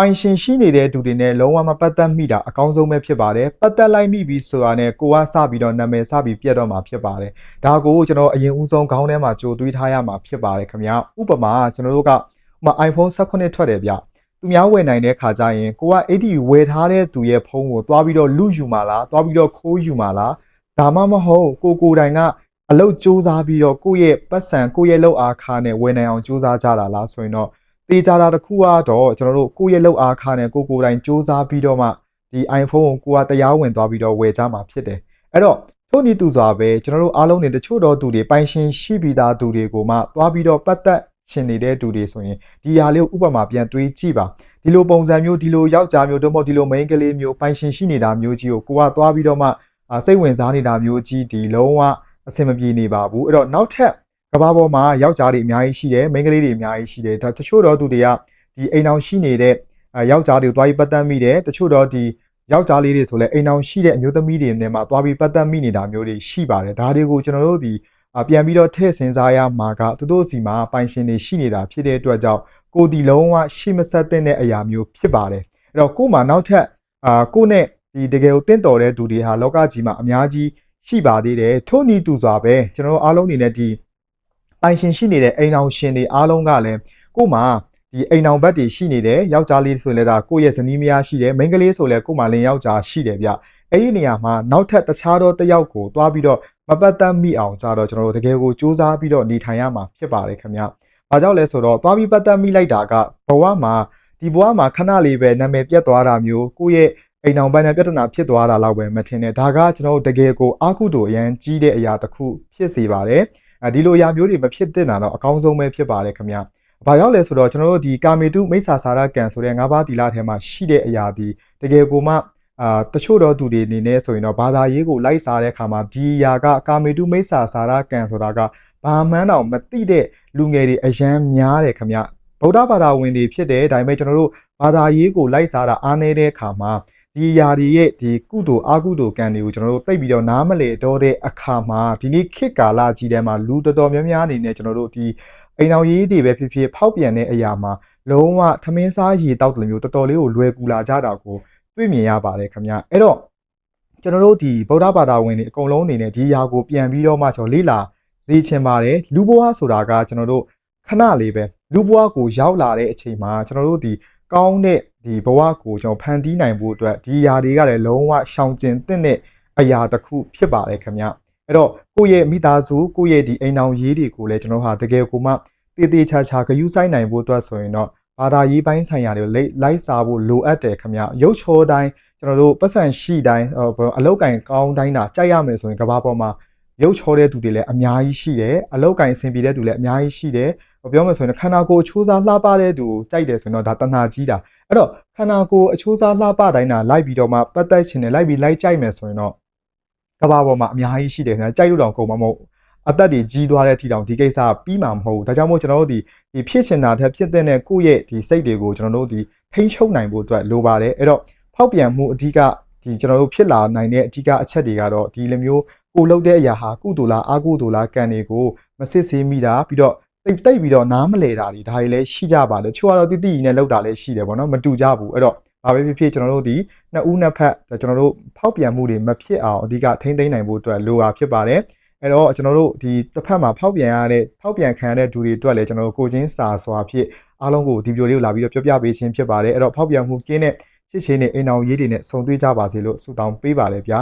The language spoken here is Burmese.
ပိုင်ရှင်ရှိနေတဲ့သူတွေနဲ့လုံးဝမပတ်သက်မိတာအကောင်းဆုံးပဲဖြစ်ပါတယ်ပတ်သက်လိုက်မိပြီဆိုတာနဲ့ကိုကစပြီးတော့နာမည်စပြီးပြတ်တော့မှာဖြစ်ပါတယ်ဒါကိုကျွန်တော်အရင်ဦးဆုံးခေါင်းထဲမှာကြိုတွေးထားရမှာဖြစ်ပါတယ်ခင်ဗျာဥပမာကျွန်တော်တို့ကဥပမာ iPhone 16ထွက်တယ်ဗျသူများဝယ်နိုင်တဲ့ခါကျရင်ကိုက AD ဝယ်ထားတဲ့သူရဲ့ဖုန်းကိုသွားပြီးတော့လူယူမှာလားသွားပြီးတော့ခိုးယူမှာလားဒါမှမဟုတ်ကိုကိုတိုင်ကအလုတ်စ조사ပြီးတော့ကိုယ့်ရဲ့ပတ်စံကိုယ့်ရဲ့လောက်အားခါနဲ့ဝယ်နိုင်အောင်စ조사ကြတာလားဆိုရင်တော့ တေချာတာတစ်ခုကတော့ကျွန်တော်တို့ကိုယ့်ရဲ့လောက်အားခါနဲ့ကိုကိုယ်တိုင်စူးစမ်းပြီးတော့မှဒီ iPhone ကိုကိုကတရားဝင်သွားပြီးတော့ဝယ်ကြမှာဖြစ်တယ်အဲ့တော့ထို့နည်းတူစွာပဲကျွန်တော်တို့အားလုံးနေတချို့တော့သူတွေပိုင်ရှင်ရှိပြီးသားသူတွေကိုမှသွားပြီးတော့ပတ်သက်ရှင်နေတဲ့သူတွေဆိုရင်ဒီဟာလေးကိုဥပမာပြန်တွေးကြည့်ပါဒီလိုပုံစံမျိုးဒီလိုယောက်ျားမျိုးတို့မဟုတ်ဒီလို main ကလေးမျိုးပိုင်ရှင်ရှိနေတာမျိုးကြီးကိုကိုကသွားပြီးတော့မှအာစိတ်ဝင်စားနေတာမျိုးကြီးဒီလုံးဝအဆင်မပြေနေပါဘူးအဲ့တော့နောက်ထပ် ကဘာပေါ်မှာယောက်ျားတွေအများကြီးရှိတယ်မိန်းကလေးတွေအများကြီးရှိတယ်ဒါတချို့တော့သူတွေကဒီအိမ်အောင်ရှိနေတဲ့အဲယောက်ျားတွေကိုသွားပြီးပတ်သက်မိတယ်တချို့တော့ဒီယောက်ျားလေးတွေဆိုလဲအိမ်အောင်ရှိတဲ့အမျိုးသမီးတွေနဲ့မှသွားပြီးပတ်သက်မိနေတာမျိုးတွေရှိပါတယ်ဒါတွေကိုကျွန်တော်တို့ဒီအပြန်ပြီးတော့ထည့်စင်စားရမှာကသူတို့စီမှာပိုင်ရှင်တွေရှိနေတာဖြစ်တဲ့အတွက်ကြောင့်ကိုဒီလုံးဝရှိမဆက်တဲ့အရာမျိုးဖြစ်ပါတယ်အဲ့တော့ကို့မှာနောက်ထပ်အာကိုနဲ့ဒီတကယ်ကိုတင့်တော်တဲ့သူတွေဟာလောကကြီးမှာအများကြီးရှိပါသေးတယ်ထို့နည်းတူစွာပဲကျွန်တော်တို့အားလုံးအနေနဲ့ဒီ ပိုင်ရှင်ရှိနေတဲ့အိမ်အောင်ရှင်တွေအားလုံးကလည်းကို့မှာဒီအိမ်အောင်ဘက်တွေရှိနေတယ်ယောက်ျားလေးဆိုလဲဒါကိုယ့်ရဲ့ဇနီးမယားရှိတယ်မိန်းကလေးဆိုလဲကို့မှာလင်ယောက်ျားရှိတယ်ဗျအဲ့ဒီနေရာမှာနောက်ထပ်တခြားသောတစ်ယောက်ကိုတွားပြီးတော့မပတ်သက်မိအောင်ကြတော့ကျွန်တော်တို့တကယ်ကိုစူးစမ်းပြီးတော့နေထိုင်ရမှာဖြစ်ပါတယ်ခင်ဗျ။ဘာကြောင့်လဲဆိုတော့တွားပြီးပတ်သက်မိလိုက်တာကဘဝမှာဒီဘဝမှာခဏလေးပဲနာမည်ပြတ်သွားတာမျိုးကိုယ့်ရဲ့အိမ်အောင်ဘက်နဲ့ပြဿနာဖြစ်သွားတာလောက်ပဲမထင်နဲ့ဒါကကျွန်တော်တို့တကယ်ကိုအာကုတို့အရန်ကြီးတဲ့အရာတစ်ခုဖြစ်စေပါတယ်။အဲ ဒီလိုအရာမျိုးတွေမဖြစ်သင့်တာတော့အကောင်းဆုံးပဲဖြစ်ပါတယ်ခင်ဗျ။ဘာကြောင့်လဲဆိုတော့ကျွန်တော်တို့ဒီကာမေတုမိစ္ဆာစာရကံဆိုတဲ့၅ပါးသီလထဲမှာရှိတဲ့အရာဒီတကယ်ကိုမှအာတချို့တော့သူတွေအနေနဲ့ဆိုရင်တော့ဘာသာရေးကိုလိုက်စားတဲ့အခါမှာဒီအရာကကာမေတုမိစ္ဆာစာရကံဆိုတာကဘာမှန်းတော့မသိတဲ့လူငယ်တွေအရန်များတယ်ခင်ဗျ။ဗုဒ္ဓဘာသာဝင်တွေဖြစ်တဲ့ဒါပေမဲ့ကျွန်တော်တို့ဘာသာရေးကိုလိုက်စားတာအားနည်းတဲ့အခါမှာ ဒီຢာတွေရဲ့ဒီကုသိုလ်အကုသိုလ်ကံတွေကိုကျွန်တော်တို့သိပြီးတော့နားမလည်တော့တဲ့အခါမှာဒီနေ့ခေတ်ကာလကြီးထဲမှာလူတော်တော်များများအနေနဲ့ကျွန်တော်တို့ဒီအိမ်အောင်ရေးတွေပဲဖြစ်ဖြစ်ဖောက်ပြန်တဲ့အရာမှာလုံးဝထမင်းစားရေတောက်တယ်မျိုးတော်တော်လေးကိုလွယ်ကူလာကြတာကိုတွေ့မြင်ရပါတယ်ခင်ဗျအဲ့တော့ကျွန်တော်တို့ဒီဗုဒ္ဓဘာသာဝင်တွေအကုန်လုံးအနေနဲ့ဒီຢာကိုပြန်ပြီးတော့မှကျွန်တော်လေ့လာစေချင်ပါတယ်လူဘဝဆိုတာကကျွန်တော်တို့ခဏလေးပဲလူဘဝကိုရောက်လာတဲ့အချိန်မှာကျွန်တော်တို့ဒီ ကောင်းတဲ့ဒီဘဝကိုကျွန်တော်ဖန်တီးနိုင်ဖို့အတွက်ဒီຢာတွေကလည်းလုံးဝရှောင်ကျဉ်သင့်တဲ့အရာတစ်ခုဖြစ်ပါတယ်ခင်ဗျအဲ့တော့ကိုယ့်ရဲ့မိသားစုကိုယ့်ရဲ့ဒီအိမ်အောင်ရေးတွေကိုလည်းကျွန်တော်ဟာတကယ်ကိုမှတည်တည်ချာချာဂရုစိုက်နိုင်ဖို့အတွက်ဆိုရင်တော့ဘာသာရေးပိုင်းဆိုင်ရာတွေလိုက်လိုက်စားဖို့လိုအပ်တယ်ခင်ဗျရုပ်ချောတိုင်းကျွန်တော်တို့ပတ်စံရှိတိုင်းအလောက်ကင်ကောင်းတိုင်းတာကြိုက်ရမယ်ဆိုရင်ကဘာပေါ်မှာရုပ်ချောတဲ့သူတွေလည်းအများကြီးရှိတယ်အလောက်ကင်ဆင်ပြေတဲ့သူလည်းအများကြီးရှိတယ် ပြောမယ်ဆိုရင်ခန္ဓာကိုယ်အချိုးစားလှပတဲ့သူကိုကြိုက်တယ်ဆိုရင်တော့ဒါတဏှာကြီးတာအဲ့တော့ခန္ဓာကိုယ်အချိုးစားလှပတိုင်းတာလိုက်ပြီးတော့မှပတ်သက်ခြင်းနဲ့လိုက်ပြီးလိုက်ကြိုက်မယ်ဆိုရင်တော့ကဘာပေါ်မှာအများကြီးရှိတယ်ခင်ဗျကြိုက်လို့တော့ကုန်မှာမဟုတ်အသက်တွေကြီးသွားတဲ့အထိတောင်ဒီကိစ္စပြီးမှာမဟုတ်ဘူးဒါကြောင့်မို့ကျွန်တော်တို့ဒီဒီဖြစ်ရှင်တာထက်ဖြစ်တဲ့ကိုယ့်ရဲ့ဒီစိတ်တွေကိုကျွန်တော်တို့ဒီထိန်းချုပ်နိုင်ဖို့အတွက်လိုပါတယ်အဲ့တော့ဖောက်ပြန်မှုအဓိကဒီကျွန်တော်တို့ဖြစ်လာနိုင်တဲ့အဓိကအချက်တွေကတော့ဒီလိုမျိုးကိုလုပ်တဲ့အရာဟာကုသိုလ်လားအကုသိုလ်လားကံတွေကိုမစစ်ဆေးမိတာပြီးတော့ တိတ်တိတ်ပြီးတော့နားမလဲတာတွေဒါတွေလည်းရှိကြပါတယ်ချို့ကတော့တိတိကြီးနဲ့လောက်တာလည်းရှိတယ်ပေါ့နော်မတူကြဘူးအဲ့တော့ဘာပဲဖြစ်ဖြစ်ကျွန်တော်တို့ဒီနှစ်ဦးနှစ်ဖက်ကျွန်တော်တို့ဖောက်ပြန်မှုတွေမဖြစ်အောင်အဓိကထိမ့်သိမ်းနိုင်ဖို့အတွက်လိုတာဖြစ်ပါတယ်အဲ့တော့ကျွန်တော်တို့ဒီတစ်ဖက်မှာဖောက်ပြန်ရတဲ့ဖောက်ပြန်ခံရတဲ့သူတွေအတွက်လည်းကျွန်တော်တို့ကိုချင်းစာစွာဖြစ်အားလုံးကိုဒီဗီဒီယိုလေးကိုလာပြီးတော့ပြောပြပေးခြင်းဖြစ်ပါတယ်အဲ့တော့ဖောက်ပြန်မှုကင်းတဲ့ချစ်ချင်းနဲ့အိမ်အောင်ရေးတွေနဲ့ဆုံတွေ့ကြပါစေလို့ဆုတောင်းပေးပါလေဗျာ